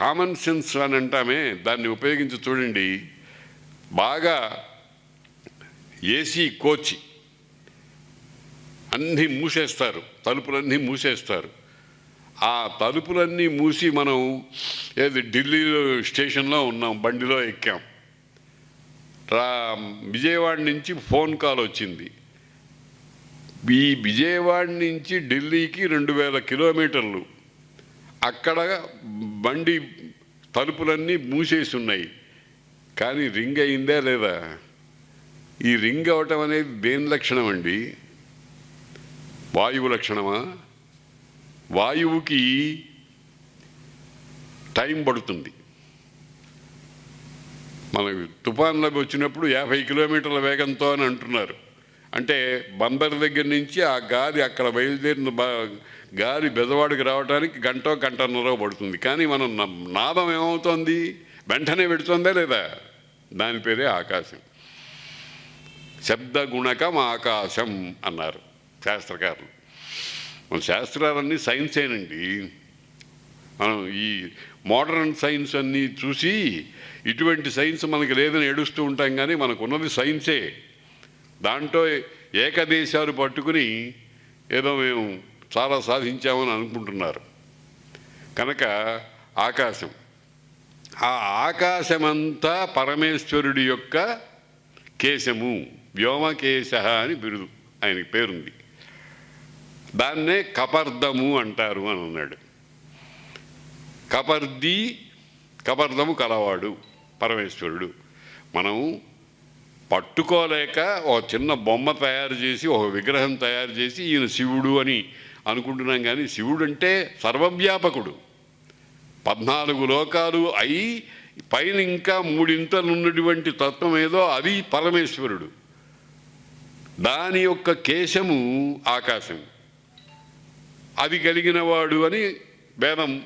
Common sense అని అంటామే దాన్ని ఉపయోగించి చూడండి. బాగా ఏసీ కోచ్. అన్నీ మూసేస్తారు తలుపులన్నీ మూసేస్తారు. ఆ తలుపులన్నీ మూసి మనం ఏది ఢిల్లీలో స్టేషన్లో ఉన్నాం బండిలో ఎక్కాం. రా విజయవాడ నుంచి ఫోన్ కాల్ వచ్చింది. ఈ విజయవాడ నుంచి ఢిల్లీకి రెండు వేల కిలోమీటర్లు. అక్కడ బండి తలుపులన్నీ మూసేసి ఉన్నాయి కానీ రింగ్ అయిందా లేదా? ఈ రింగ్ అవటం అనేది దేని లక్షణం అండి? వాయువు లక్షణమా? వాయువుకి టైం పడుతుంది. మనకు తుఫాన్లోకి వచ్చినప్పుడు యాభై కిలోమీటర్ల వేగంతో అని అంటున్నారు. అంటే బందర్ దగ్గర నుంచి ఆ గాలి అక్కడ బయలుదేరిన బా గాలి బెదవాడికి రావడానికి గంట గంటన్నర పడుతుంది. కానీ మనం న- నాదం ఏమవుతోంది? వెంటనే పెడుతుందా లేదా? దాని పేరే ఆకాశం. శబ్ద గుణకం ఆకాశం అన్నారు శాస్త్రకారులు. మన శాస్త్రాలన్నీ సైన్సేనండి మనం ఈ మోడర్న్ సైన్స్ అన్నీ చూసి ఇటువంటి సైన్స్ మనకి లేదని ఏడుస్తూ ఉంటాం కానీ మనకు ఉన్నది సైన్సే. దాంట్లో ఏకదేశాలు పట్టుకుని ఏదో మేము చాలా సాధించామని అనుకుంటున్నారు. కనుక ఆకాశం. ఆ ఆకాశమంతా పరమేశ్వరుడి యొక్క కేశము వ్యోమకేశ అని బిరుదు ఆయనకి పేరుంది. దాన్నే కపర్దము అంటారు అని అన్నాడు. కపర్ది కపర్దము కలవాడు పరమేశ్వరుడు. మనం పట్టుకోలేక ఒక చిన్న బొమ్మ తయారు చేసి ఒక విగ్రహం తయారు చేసి ఈయన శివుడు అని అనుకుంటున్నాం కానీ శివుడు అంటే సర్వవ్యాపకుడు. పద్నాలుగు లోకాలు అయి పైన ఇంకా మూడింతలున్నటువంటి తత్వం ఏదో అది పరమేశ్వరుడు. దాని యొక్క కేశము ఆకాశం. అది కలిగిన వాడు అని వేదం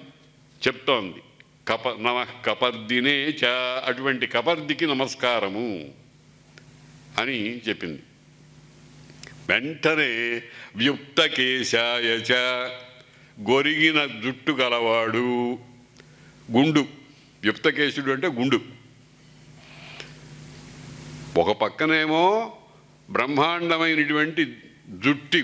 చెప్తోంది. కప నమ కపర్దినే చ అటువంటి కపర్దికి నమస్కారము అని చెప్పింది. వెంటనే వ్యుక్తకేశాయ చ గొరిగిన జుట్టు కలవాడు గుండు. యుప్తకేశుడు అంటే గుండు. ఒక పక్కనేమో బ్రహ్మాండమైనటువంటి జుట్టి.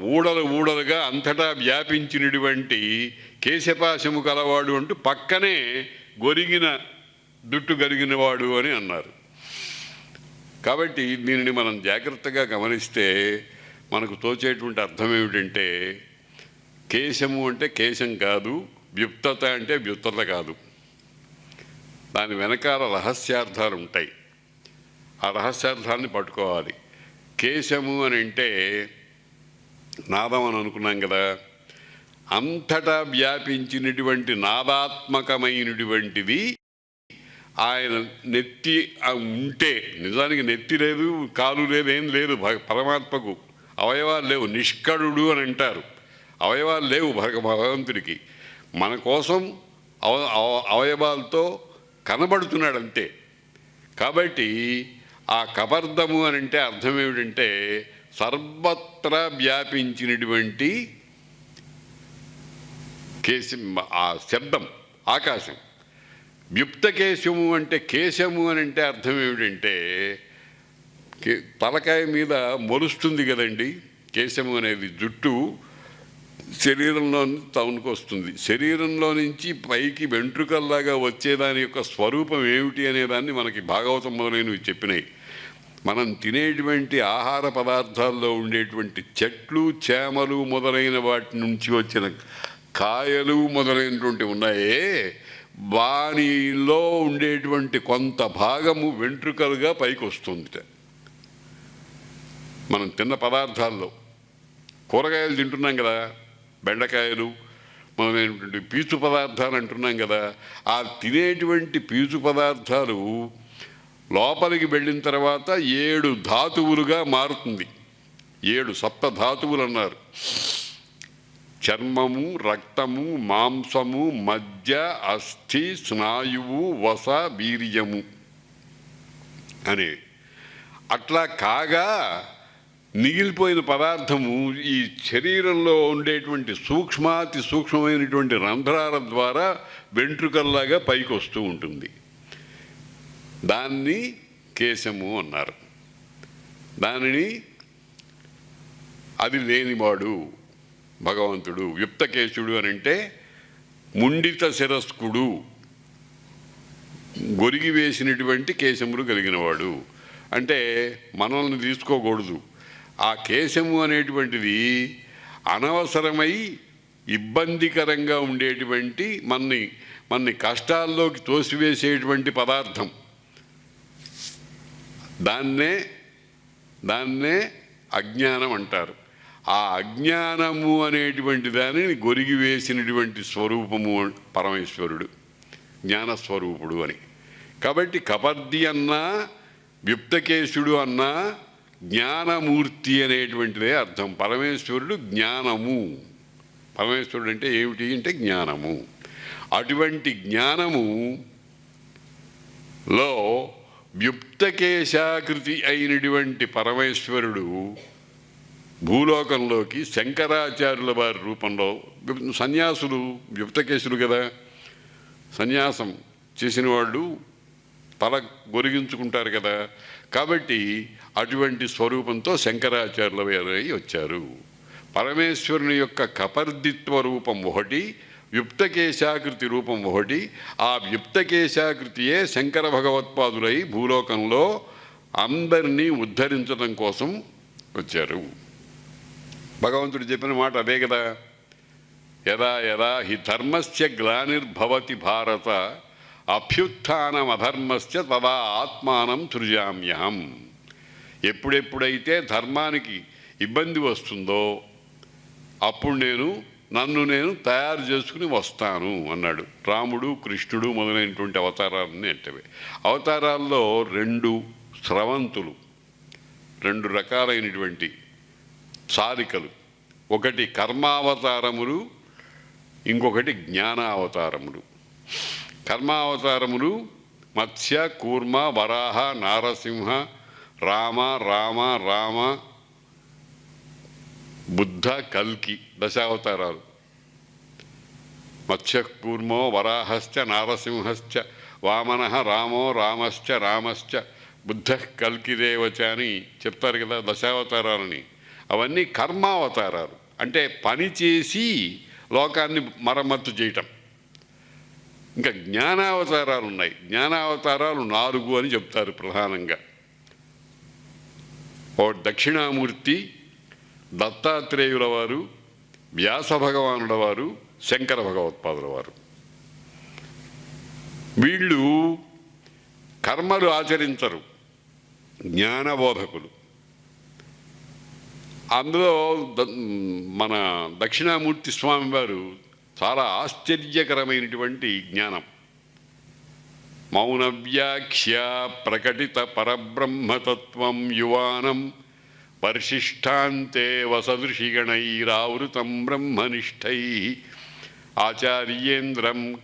ఊడలు ఊడలుగా అంతటా వ్యాపించినటువంటి కేశపాశము కలవాడు అంటూ పక్కనే గొరిగిన జుట్టు గరిగినవాడు అని అన్నారు. కాబట్టి దీనిని మనం జాగ్రత్తగా గమనిస్తే మనకు తోచేటువంటి అర్థం ఏమిటంటే కేశము అంటే కేశం కాదు వ్యుప్తత అంటే వ్యుప్తత కాదు. దాని వెనకాల రహస్యార్థాలు ఉంటాయి. ఆ రహస్యార్థాన్ని పట్టుకోవాలి. కేశము అని అంటే నాదం అని అనుకున్నాం కదా అంతటా వ్యాపించినటువంటి నాదాత్మకమైనటువంటిది ఆయన నెత్తి ఉంటే నిజానికి నెత్తి లేదు కాలు లేదు ఏం లేదు భగ- పరమాత్మకు అవయవాలు లేవు నిష్కరుడు అని అంటారు. అవయవాలు లేవు భగవంతుడికి. మన కోసం అవ అవ- అవయవాలతో కనబడుతున్నాడు అంతే. కాబట్టి ఆ కబర్ధము అని అంటే అర్థం ఏమిటంటే సర్వత్రా వ్యాపించినటువంటి కేసి ఆ శబ్దం ఆకాశం. యుప్తకేశము అంటే కేశము అని అంటే అర్థం ఏమిటంటే తలకాయ మీద మొలుస్తుంది కదండి కేశము అనేది జుట్టు శరీరంలో టౌన్కి వస్తుంది శరీరంలో నుంచి పైకి వెంట్రుకల్లాగా వచ్చేదాని యొక్క స్వరూపం ఏమిటి అనేదాన్ని మనకి భాగవతం మొదలైనవి చెప్పినాయి. మనం తినేటువంటి ఆహార పదార్థాల్లో ఉండేటువంటి చెట్లు చేమలు మొదలైన వాటి నుంచి వచ్చిన కాయలు మొదలైనటువంటి ఉన్నాయే వానిలో ఉండేటువంటి కొంత భాగము వెంట్రుకలుగా పైకి వస్తుంది మనం తిన్న పదార్థాల్లో కూరగాయలు తింటున్నాం కదా బెండకాయలు మొదలైనటువంటి పీచు పదార్థాలు అంటున్నాం కదా ఆ తినేటువంటి పీచు పదార్థాలు లోపలికి వెళ్ళిన తర్వాత ఏడు ధాతువులుగా మారుతుంది. ఏడు సప్త ధాతువులు అన్నారు. చర్మము రక్తము మాంసము మజ్జ అస్థి స్నాయువు వస వీర్యము. అనే. అట్లా కాగా మిగిలిపోయిన పదార్థము ఈ శరీరంలో ఉండేటువంటి సూక్ష్మాతి సూక్ష్మమైనటువంటి రంధ్రాల ద్వారా వెంట్రుకల్లాగా పైకి వస్తూ ఉంటుంది. దాన్ని కేశము అన్నారు. దానిని అది లేనివాడు భగవంతుడు విప్తకేశుడు అని అంటే ముండిత శిరస్కుడు గొరిగి వేసినటువంటి కేశములు కలిగినవాడు. అంటే మనల్ని తీసుకోకూడదు. ఆ కేశము అనేటువంటిది అనవసరమై ఇబ్బందికరంగా ఉండేటువంటి మన్ని మన్ని కష్టాల్లోకి తోసివేసేటువంటి పదార్థం. దాన్నే దాన్నే అజ్ఞానం అంటారు. ఆ అజ్ఞానము అనేటువంటి దానిని గొరిగి వేసినటువంటి స్వరూపము పరమేశ్వరుడు జ్ఞానస్వరూపుడు అని. కాబట్టి కపర్ది అన్నా వ్యుప్తకేశుడు అన్నా జ్ఞానమూర్తి అనేటువంటిదే అర్థం. పరమేశ్వరుడు జ్ఞానము. పరమేశ్వరుడు అంటే ఏమిటి అంటే జ్ఞానము. అటువంటి జ్ఞానము లో వ్యుప్తకేశాకృతి అయినటువంటి పరమేశ్వరుడు భూలోకంలోకి శంకరాచార్యుల వారి రూపంలో సన్యాసులు వ్యుప్తకేశులు కదా. సన్యాసం చేసిన వాళ్ళు తల గొరిగించుకుంటారు కదా. కాబట్టి అటువంటి స్వరూపంతో శంకరాచార్యుల వారై వచ్చారు. పరమేశ్వరుని యొక్క కపర్దిత్వ రూపం ఒకటి యుప్తకేశాకృతి రూపం ఒకటి. ఆ యుప్తకేశాకృతియే శంకర భగవత్పాదులై భూలోకంలో అందరినీ ఉద్ధరించడం కోసం వచ్చారు. భగవంతుడు చెప్పిన మాట అదే కదా? యదా యదా హి ధర్మస్య గ్లానిర్భవతి భారత అభ్యుత్థానం అధర్మస్య తదా ఆత్మానం సృజామ్యహం ఎప్పుడెప్పుడైతే ధర్మానికి ఇబ్బంది వస్తుందో అప్పుడు నేను నన్ను నేను తయారు చేసుకుని వస్తాను అన్నాడు. రాముడు కృష్ణుడు మొదలైనటువంటి అవతారాలన్నీ అంటే అవతారాల్లో రెండు స్రవంతులు రెండు రకాలైనటువంటి సారికలు. ఒకటి కర్మావతారములు ఇంకొకటి జ్ఞానావతారములు. కర్మావతారములు మత్స్య కూర్మ వరాహ నారసింహ రామ రామ రామ బుద్ధ కల్కి దశావతారాలు. మత్స్య కూర్మో వరాహశ్చ నారసింహశ్చ వామన రామో రామశ్చ రామశ్చ బుద్ధ కల్కిదేవచ అని చెప్తారు కదా దశావతారాలని. అవన్నీ కర్మావతారాలు. అంటే పని చేసి లోకాన్ని మరమ్మత్తు చేయటం. ఇంకా జ్ఞానావతారాలు ఉన్నాయి. జ్ఞానావతారాలు నాలుగు అని చెప్తారు ప్రధానంగా. ఓ దక్షిణామూర్తి దత్తాత్రేయుల వారు వ్యాస భగవానుల వారు శంకర భగవత్పాదుల వారు. వీళ్ళు కర్మలు ఆచరించరు. జ్ఞానబోధకులు. అందులో ద- మన దక్షిణామూర్తి స్వామి వారు చాలా ఆశ్చర్యకరమైనటువంటి జ్ఞానం. మౌన వ్యాఖ్య ప్రకటిత పరబ్రహ్మతత్వం యువానం పరిశిష్టాంతే వసదృషిగణైరావృతం బ్రహ్మనిష్టై ఆచార్యేంద్రం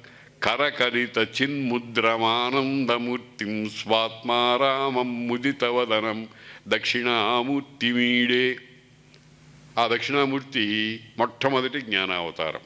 కరకరిత చిన్ముద్రమానందమూర్తిం స్వాత్మారామం ముదితవదనం దక్షిణామూర్తిమీడే. ఆ దక్షిణామూర్తి మొట్టమొదటి జ్ఞానావతారం.